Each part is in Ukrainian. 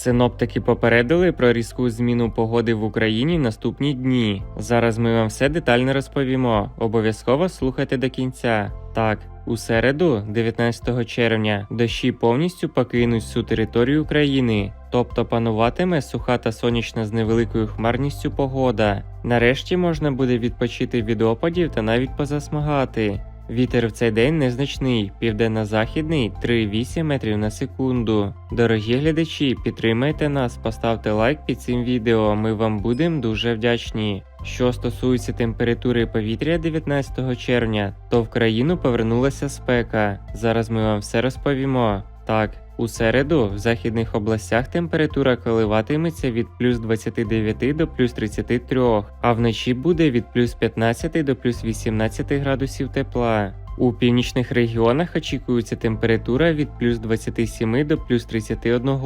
Синоптики попередили про різку зміну погоди в Україні наступні дні. Зараз ми вам все детально розповімо. Обов'язково слухайте до кінця. Так, у середу, 19 червня, дощі повністю покинуть всю територію України, тобто пануватиме суха та сонячна з невеликою хмарністю погода. Нарешті можна буде відпочити від опадів та навіть позасмагати. Вітер в цей день незначний, південно-західний 3,8 метрів на секунду. Дорогі глядачі, підтримайте нас, поставте лайк під цим відео, ми вам будемо дуже вдячні. Що стосується температури повітря 19 червня, то в країну повернулася спека. Зараз ми вам все розповімо. Так, у середу в західних областях температура коливатиметься від плюс 29 до плюс 33, а вночі буде від плюс 15 до плюс 18 градусів тепла. У північних регіонах очікується температура від плюс 27 до плюс 31.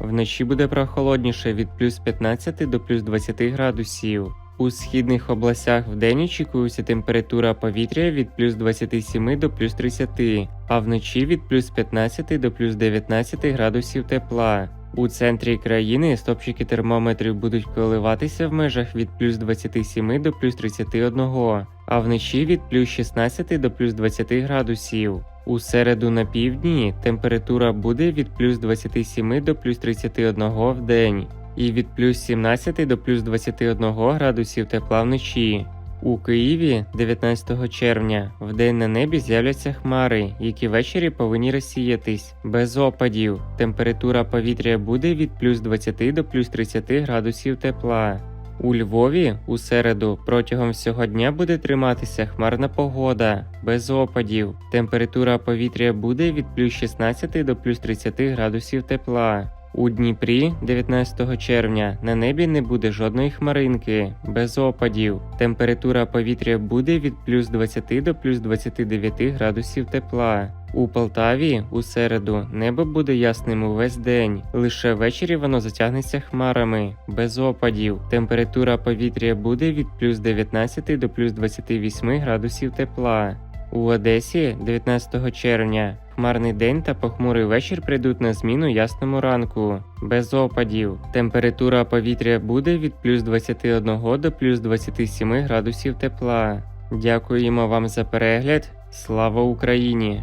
Вночі буде прохолодніше від плюс 15 до плюс 20 градусів. У східних областях вдень очікується температура повітря від плюс 27 до плюс 30, а вночі від плюс 15 до плюс 19 градусів тепла. У центрі країни стопчики термометрів будуть коливатися в межах від плюс 27 до плюс 31, а вночі від плюс 16 до плюс 20 градусів. У середу на півдні температура буде від плюс 27 до плюс 31 в день і від плюс 17 до плюс 21 градусів тепла вночі. У Києві 19 червня в день на небі з'являться хмари, які ввечері повинні розсіятись без опадів. Температура повітря буде від плюс 20 до плюс 30 градусів тепла. У Львові у середу протягом всього дня буде триматися хмарна погода без опадів. Температура повітря буде від плюс 16 до плюс 30 градусів тепла. У Дніпрі 19 червня на небі не буде жодної хмаринки, без опадів. Температура повітря буде від плюс 20 до плюс 29 градусів тепла. У Полтаві у середу небо буде ясним увесь день. Лише ввечері воно затягнеться хмарами, без опадів. Температура повітря буде від плюс 19 до плюс 28 градусів тепла. У Одесі 19 червня хмарний день та похмурий вечір прийдуть на зміну ясному ранку, без опадів. Температура повітря буде від плюс 21 до плюс 27 градусів тепла. Дякуємо вам за перегляд. Слава Україні!